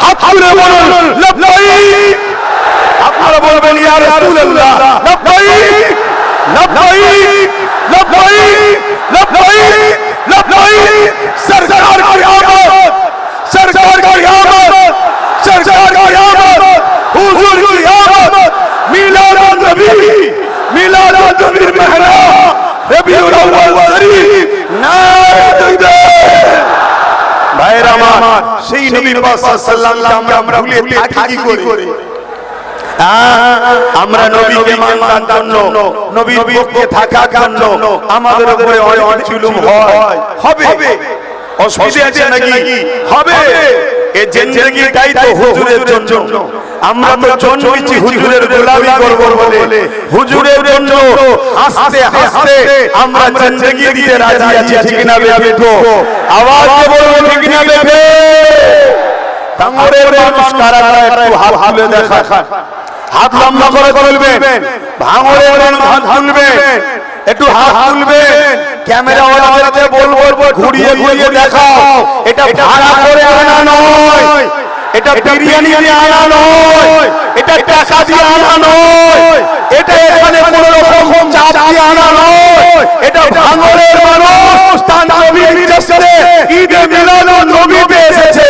হাত তুলে বলুন লব্বাইক আপনারা বলবেন ইয়া রাসূলুল্লাহ লব্বাইক লব্বাইক লব্বাইক লব্বাইক লব্বাইক সরকার কি আমত সরকার কি আমত সরকার কি আমত হুজুর কি আমত মিলাদ নবী মিলাদ নবীর মেহরা রবিউল আউয়াল আমার সেই নবী পাশাল্লামকে আমরা ভুলে থাকি কি করে। আমরা নবীকে মানার জন্য নবীর পক্ষে থাকার জন্য আমাদের উপরে অনেক জুলুম হয়। হবে? অসুবিধা আছে নাকি? হবে। এই জিন্দেগিটাই তো হুজুরের জন্য। আমরা তো জন্মেছি হুজুরের গোলামি করব বলে। হুজুরের জন্য হাসতে হাসতে আমরা জিন্দেগি দিতে রাজি আছি ঠিক না আওয়াজ বলব ঠিক না মানুষ কারা একটু হাত তুলে দেখা হাত লম্বা করে তুলবেন। মানুষ হাত তুলবেন। একটু হাত তুলবেন। ক্যামেরা ওয়ালাকে বলব ঘুরিয়ে ঘুরিয়ে দেখাও। এটা ভাড়া করে আনা নয় এটা বিরিয়ানি দিয়ে আনা নয়। এটা টাকা দিয়ে আনা নয়। এটা এখানে কোনো রকম চাপ দিয়ে আনা নয়। এটা ভাঙড়ের মানুষ তার নবীর নির্দেশে ঈদে মিলাদ নবী পেয়ে এসেছে।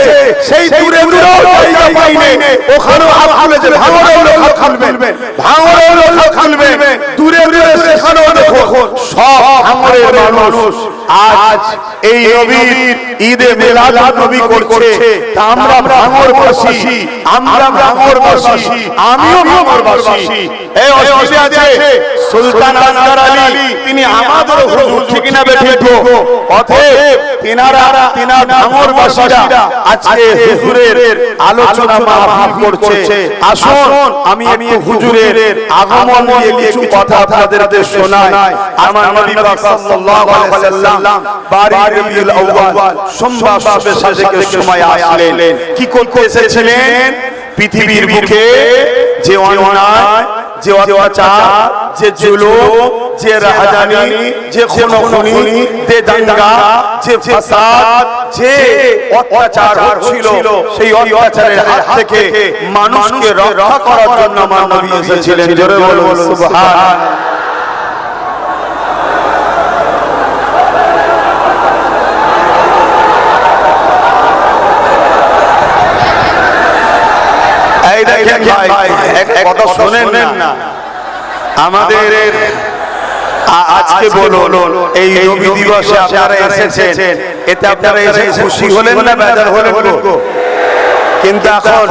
সেই দূরে দূরেও জায়গা পাইনি ওখানেও হাত খুলেছে ভাঙড়েও লোক হাত খুলবে ভাঙড়েও লোক হাত খুলবে দূরে দূরে সব ভাঙড়ের মানুষ আজ এই নবীর ঈদে মিলাদ নবী করছে। তা আমরা আমরা আমিও ভাঙড়বাসী। এই অসুবিধা আছে। সুলতান আলী তিনি আমাদের হুজুর ঠিক না বেঠিক অতএব তিনারা তিনার আজকে হুজুরের আলোচনা মাহফিল করছে। আসুন আমি একটু হুজুরের আগমন নিয়ে কিছু কথা আপনাদের শোনাই। আমার নবী পাক সাল্লাল্লাহু আলাইহি ওয়াসাল্লাম বারি রবিউল আউয়াল সোমবার সবে সাজেকের সময় আসলেন। কি করতে এসেছিলেন? পৃথিবীর বুকে যে অন্যায় যে অত্যাচার যে জুলুম যে রাহাজানি যে খুনোখুনি যে দাঙ্গা যে ফাসাদ যে অত্যাচার হচ্ছিল সেই অত্যাচারের হাত থেকে মানুষকে রক্ষা করার জন্য আমার নবী এসেছিলেন। জোরে বলুন সুবহান এই দেখেন ভাই কথা শোনেন না। আমাদের আজকে বলুন এই নবী দিবসে আপনারা এসেছেন। এতে আপনারা এসে খুশি হলেন না বেজার হলেন কিন্তু এখন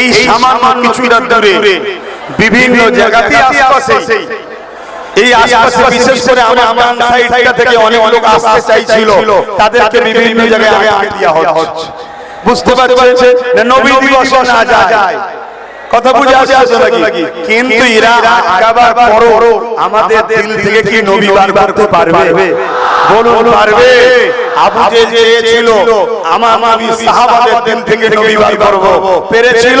এই সামান্য কিছুটা দূরে বিভিন্ন জায়গাতে আশপাশে এই আশপাশে বিশেষ করে আমার আমার সাইডটা থেকে অনেক লোক আসতে চাইছিল। তাদেরকে বিভিন্ন জায়গায় আটকে দেওয়া হচ্ছে। বুঝতে পারছে নবী দিবস না যায়। কথা বুঝে আসছে নাকি? কিন্তু এরা আটকাবার পরও আমাদের দিল থেকে কি নবী বার করতে পারবে। বলুন পারবে। আবু যে চেয়েছিল আমার আমি সাহাবাদের দিল থেকে নবী বার করব। পেরেছিল।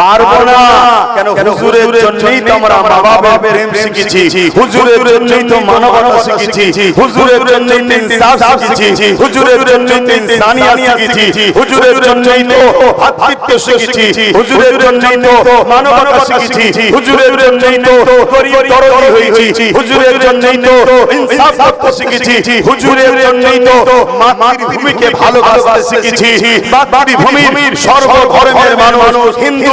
পারব না। কেন হুজুরের জন্যই তো আমরা মা বাবার প্রেম শিখেছি। হুজুরের জন্যই তো মানবতা শিখেছি। হুজুরের জন্যই তো ইনসাফ শিখেছি। হুজুরের জন্যই তো ইনসানিয়াত শিখেছি। হুজুরের জন্যই তো ভাতৃত্ব শিখেছি। হুজুরের জন্যই তো মানবতা শিখেছি। হুজুরের জন্যই তো গরিব দরদি হয়েছি। হুজুরের জন্যই তো ইনসাফ করতে শিখেছি। হুজুরের জন্যই তো মাতৃভূমিকে ভালোবাসতে শিখেছি। মাতৃভূমির সর্বধর্মের মানুষ হিন্দু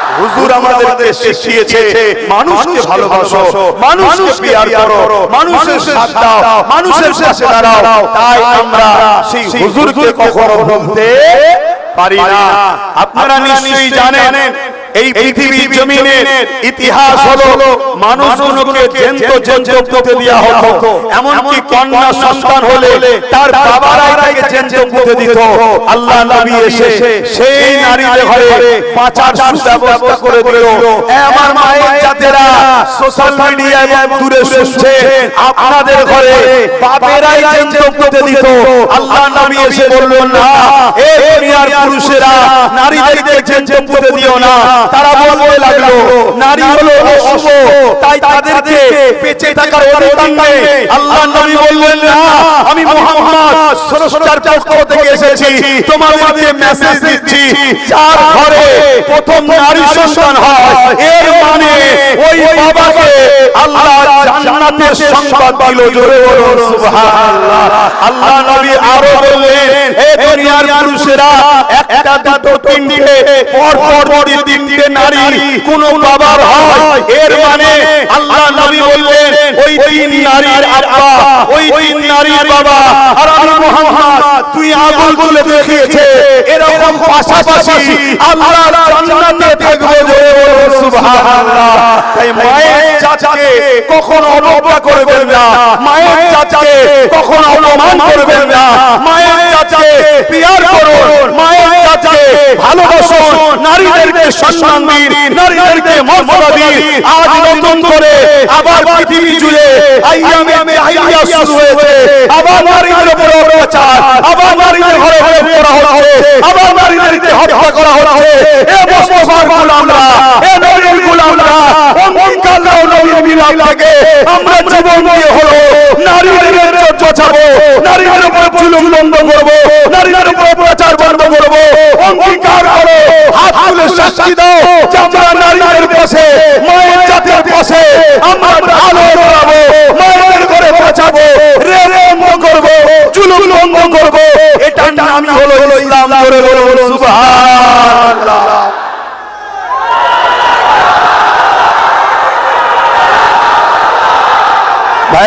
হুজুর আমাদেরকে শিখিয়েছে মানুষকে ভালোবাসো মানুষকে পিয়ার করো মানুষের সাথ দাও মানুষের পাশে দাঁড়াও তাই আমরা সেই হুজুরকে কখনো বলতে পারি না। আপনারা নিশ্চয়ই জানেন এই পৃথিবীর জমিনের ইতিহাস হলো মানুষগুলোকে জেন্ত জেন্ত পুঁতে দেওয়া হতো। এমনকি কন্যা সন্তান হলে তার বাবারাই তাকে জেন্ত পুঁতে দিত। আল্লাহ নবী এসে সেই নারীদের ঘরে পাঁচার সুব্যবস্থা করে দিল। আমার মায়ের জাতেরা সোশ্যাল মিডিয়া এবং দূরে শুনছে। আপনাদের ঘরে বাপেরাই জেন্ত পুঁতে দিত। আল্লাহ নবী এসে বললেন, না, এ দুনিয়ার পুরুষেরা নারীদেরকে জেন্ত পুঁতে দিও না। তারা বলতে লাগল নারী হলো অশুভ তাই তাদেরকে বেঁচে থাকার অধিকার নেই। আল্লাহ নবী বললেন না আমি মোহাম্মদ সরসরার পক্ষ থেকে এসেছি। তোমাদেরকে মেসেজ দিচ্ছি যার ঘরে প্রথম নারী সন্তান হয় এর মানে ওই বাবাকে আল্লাহ জান্নাতের সংবাদ দিল জোরে বলুন সুবহানাল্লাহ। আল্লাহ নবী আরও বললেন হে দুনিয়ার পুরুষেরা একটা দুটো তিনটে পর পর যদি তিনটে নারী কোন বাবার হয়। এর মানে আল্লাহ নবী বললেন ওই তিন নারীর আব্বা ওই তিন নারীর বাবা আর আমি মোহাম্মদ তুই আগুন বলে দেখিয়েছে এরকম পাশাপাশি আল্লাহ জান্নাতে থাকবে জোরে বলুন সুবহানাল্লাহ। তাই মায়ের চাচাকে কখনো অবজ্ঞা করবেন না। মায়ের চাচাকে কখনো অপমান করবেন না। মায়ের চাচাকে পিয়ার করুন। মায়ের চাচাকে ভালোবাসুন। নারীদেরকে সম্মান দিন। নারীদেরকে মর্যাদা দিন। আজ নতুন করে আবার পৃথিবী জুড়ে আইয়ামে আইয়া শুরু হয়েছে। আবার নারীদের উপর অত্যাচার। আবার নারীদের ঘরে ঘরে করা হচ্ছে। আবার নারীদেরকে হত্যা করা হচ্ছে। এ মুস্তফার গোলামরা। এ নবীর গোলামরা। মিলাদ থেকে আমরা জীবন দিয়ে হলো। ইজ্জত বাঁচাবো নারীদের উপর জুলুম বন্ধ করব। নারীদের উপর অত্যাচার বন্ধ করব। অঙ্গীকার করো। হাত তুলে সাক্ষী দাও। আমরা নারীদের পাশে মায়ের জাতির পাশে আমরা আলো করাবো মায়ের করে বাঁচাবো রে বন্ধ করব। জুলুম বন্ধ করব। এটার নামই হলো ইসলাম করে সুবহানাল্লাহ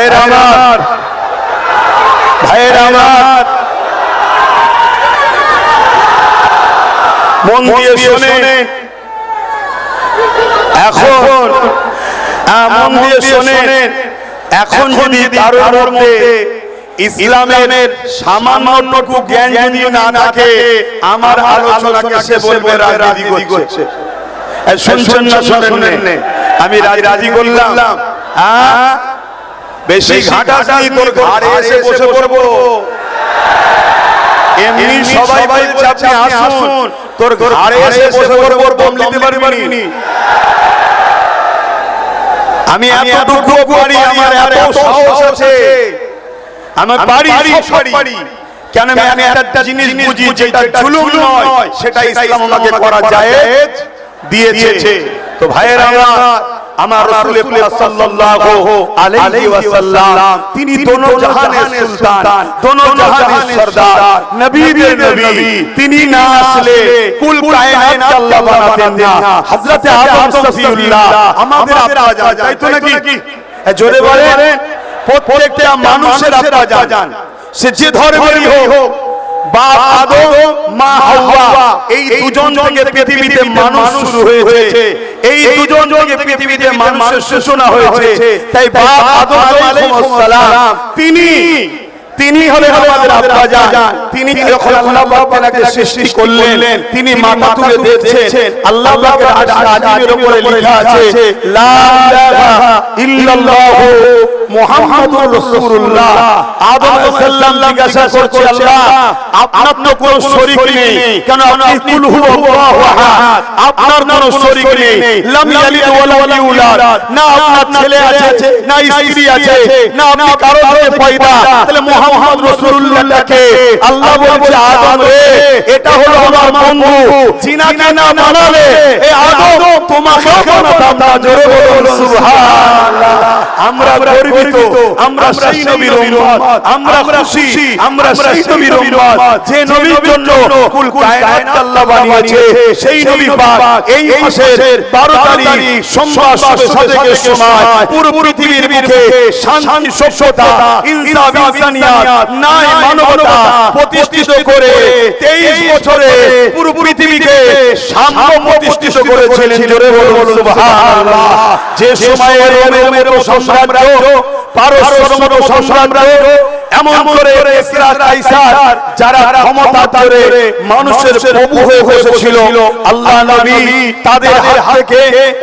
ভাইয়ের আমার। ভাইয়ের আমার। মন দিয়ে শোনে। এখন মন দিয়ে শোনে। এখন যদি কারোর মধ্যে ইসলামের সামান্যটুকু জ্ঞান যদি না থাকে আমার আলোচনাকে সে বলবে রাজনীতি করছে। শুনছেন না শোনেন? আমি রাজি রাজি করলাম। হ্যাঁ বেশি ঘাটাঘাটি তোর ঘাড়ে এসে বসে পড়ব। এমনি সবাই বলছে আপনি আসুন। তোর ঘাড়ে এসে বসে পড়ব বম নিতে পারবি আমি এতটুকু পারি আমার এত সাহস আছে। আমার বাড়ি সব পারি। কেন আমি একটা জিনিস বুঝি যেটা জুলুম নয় সেটা ইসলাম আমাকে করা যায় দিয়েছে। তো ভাইয়ের আমার আমার রাসূল পাক সাল্লাল্লাহু আলাইহি ওয়াসাল্লাম তিনি দোনো জাহানের সুলতান দোনো জাহানের সরদার নবীদের নবী তিনি না আসলে কুল কায়নাত আল্লাহ বানাতেন না। হযরতে আদম সফিউল্লাহ আমাদের আব্বা জান তাই তো নাকি? এ জোরে বলেন প্রত্যেকটা মানুষের আব্বা জান সে যে ধর্মেরই হোক বাপ আদম মা হাওয়া। এই দুজন থেকে পৃথিবীতে মানুষ শুরু হয়েছে। এই দুজন থেকে পৃথিবীতে মানুষের সূচনা হয়েছে। তাই বাপ আদম আলাইহিস সালাম তিনি তিনি হলেন আমাদের আব্বা জান। তিনি যখন আল্লাহ পাক তাকে সৃষ্টি করলেন তিনি মাথা তুলে দেখছেন। আল্লাহ পাকের আরশ আজিমের উপরে লেখা আছে লা ইলাহা ইল্লাল্লাহ। মুহাম্মাদুর রাসূলুল্লাহ। আদম আলাইহিস সালাম জিজ্ঞাসা করছে আল্লাহ আপনার তো কোনো শরীক নেই। কেন আপনি কুল হুয়াল্লাহু আহাদ? আপনার কোনো শরীক নেই। লাম ইয়ালিদ ওয়া লাম ইউলাদ। না আপনার ছেলে আছে না স্ত্রী আছে। না আপনি কারও থেকে পয়দা। তাহলে মুহাম্মদ রাসূলুল্লাহকে আল্লাহ বলছে আদম রে এটা হলো আমার বন্ধু। জিনাকে না এই আদম বানাতাম না জোরে বলুন সুবহানাল্লাহ আমরা গরিব গর্বিত। আমরা সেই নবীর উম্মত আমরা খুশি। আমরা সেই নবীর উম্মত যে নবীর জন্য কুল কায়নাত আল্লাহ বানিয়েছে সেই নবী পাক এই মাসের 12 তারিখ সোমবার সবে সাদেকের সময়। পুরো পৃথিবীর বুকে শান্তি সভ্যতা ইনসাফ ইনসানিয়াত ন্যায় মানবতা প্রতিষ্ঠিত করে 23 বছরে পুরো পৃথিবীকে সাম্য প্রতিষ্ঠিত করেছিলেন। জোরে বলুন সুবহানাল্লাহ। যে সময়ে রোমের সাম্রাজ্য পারস্যের সম্রাট এমন করে ইসরা কাইসার যারা ক্ষমতা ধরে মানুষের প্রভু হয়ে বসেছিল আল্লাহ নবী তাদের হাত থেকে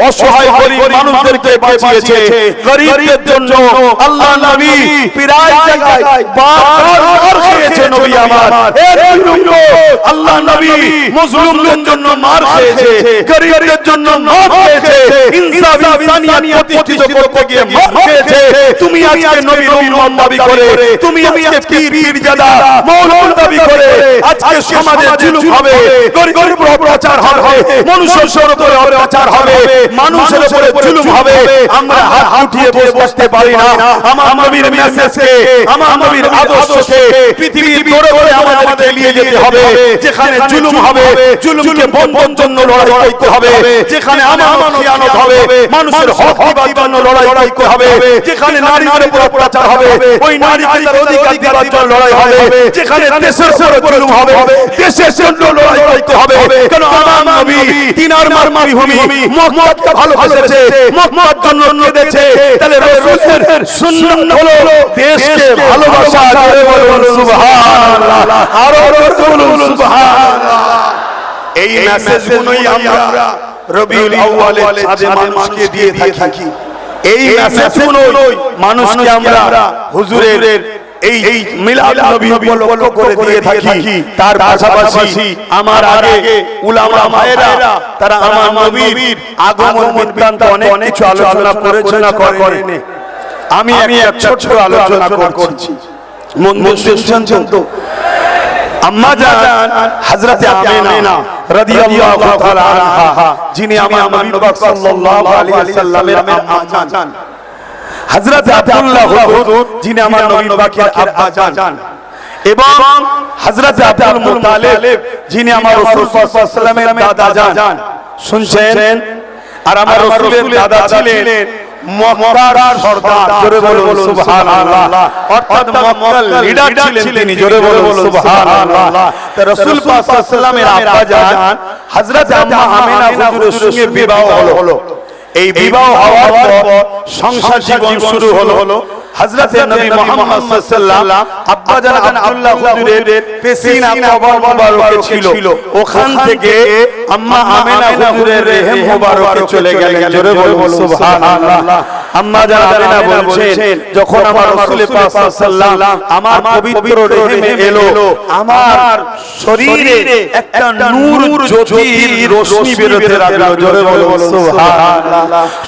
অসহায় গরিব মানুষদেরকে বাঁচিয়েছে। গরিবদের জন্য আল্লাহ নবী প্রায় জায়গায় বারবার খেয়েছে নবী আমার। আল্লাহ নবী মুসলিমদের জন্য মার খেয়েছে। গরিবদের জন্য মার খেয়েছে। ইনসাফ ইনসানিয়াত প্রতিষ্ঠিত করতে গিয়ে মার খেয়েছে। তুমি আজকে উম্মত দাবি করে তুমি আজকে পীর পীরজাদা মৌলবি দাবি করে। আজকে সমাজে জুলুম হবে। গরিবের উপর অত্যাচার হবে। মানুষের উপরে অত্যাচার হবে। মানুষের উপরে জুলুম হবে। আমরা হাত উঠিয়ে বসতে পারি না। আমার নবীর মেসেজকে আমার নবীর আদর্শকে পৃথিবীর দৌড়ে দৌড়ে আমাদেরকে নিয়ে যেতে হবে। যেখানে জুলুম হবে জুলুমকে বন্ধন জন্য লড়াই করতে হবে। যেখানে আমার খিয়ানত হবে মানুষের হক দিবার জন্য লড়াই করতে হবে যেখানে নারীদের উপর অত্যাচার হবে ওই নারীকে তার অধিকার দেওয়ার জন্য লড়াই হবে। যেখানে দেশের উপর জুলুম হবে। দেশের জন্য লড়াই করতে হবে। কেন আমার নবী? তিনার মার মারভূমি মক্কাকে ভালোবেসেছে মক্কার জন্য কেঁদেছে তাহলে রাসূলের সুন্নাত হলো দেশকে ভালোবাসা। জোরে বলুন সুবহানাল্লাহ। আরও বলুন সুবহানাল্লাহ। এই মেসেজগুলোই আমরা রবিউল আউয়ালের চাঁদে মানুষকে দিয়ে থাকি। এই মেসেজগুলোই মানুষকে আমরা হুজুরের এই মিলাদ নবী উপলক্ষ করে দিয়ে থাকি। তার পাশাপাশি আমার আগে উলামা মায়েরা তারা আমার নবীর আগমন বৃত্তান্ত অনেক কিছু আলোচনা করেছে না করেনি। আমি আমি এক ছোট্ট আলোচনা করছি। মন মন শুনছেন তো আম্মা জান হযরতে আমিনা রাদিয়াল্লাহু তাআলা আনহা। যিনি আমার নবী সাল্লাল্লাহু আলাইহি ওয়াসাল্লামের আম্মা জান। হযরত আব্দুল্লাহ হুজুর যিনি আমার নবী পাকের আব্বা জান এবং হযরত আব্দুল মুতালিব যিনি আমার রাসূল সাল্লাল্লাহু আলাইহি ওয়াসাল্লামের দাদা জান। শুনছেন? আর আমার রাসূলের দাদা ছিলেন মক্কার সর্দার। জোরে বলুন সুবহানাল্লাহ। অর্থাৎ মক্কার লিডার ছিলেন তিনি। জোরে বলুন সুবহানাল্লাহ। তা রাসূল পাক সাল্লাল্লাহু আলাইহি ওয়াসাল্লামের আব্বা জান হযরত আম্মা আমিনা হুজুরের সঙ্গে বিবাহ হলো। এই বিবাহ হওয়ার পর সংসার জীবন শুরু হলো হযরত নবী মুহাম্মদ সাল্লাল্লাহু আব্বা জান আব্দুল্লাহ হুজুরের পেশিনা কবর মোবারকে ছিল। ওখান থেকে আম্মা আমেনা হুজুরের রেহেম মোবারকে চলে গেলেন। জোরে বলুন সুবহানাল্লাহ। আম্মা জান আমিনা বলছেন যখন আমার রাসূল পাক সাল্লাল্লাহু আমার পবিত্র রেহেমে এলো আমার শরীরে একটা নূর জ্যোতির রশ্মি বেরোতে লাগল জোরে বলো সুবহানাল্লাহ।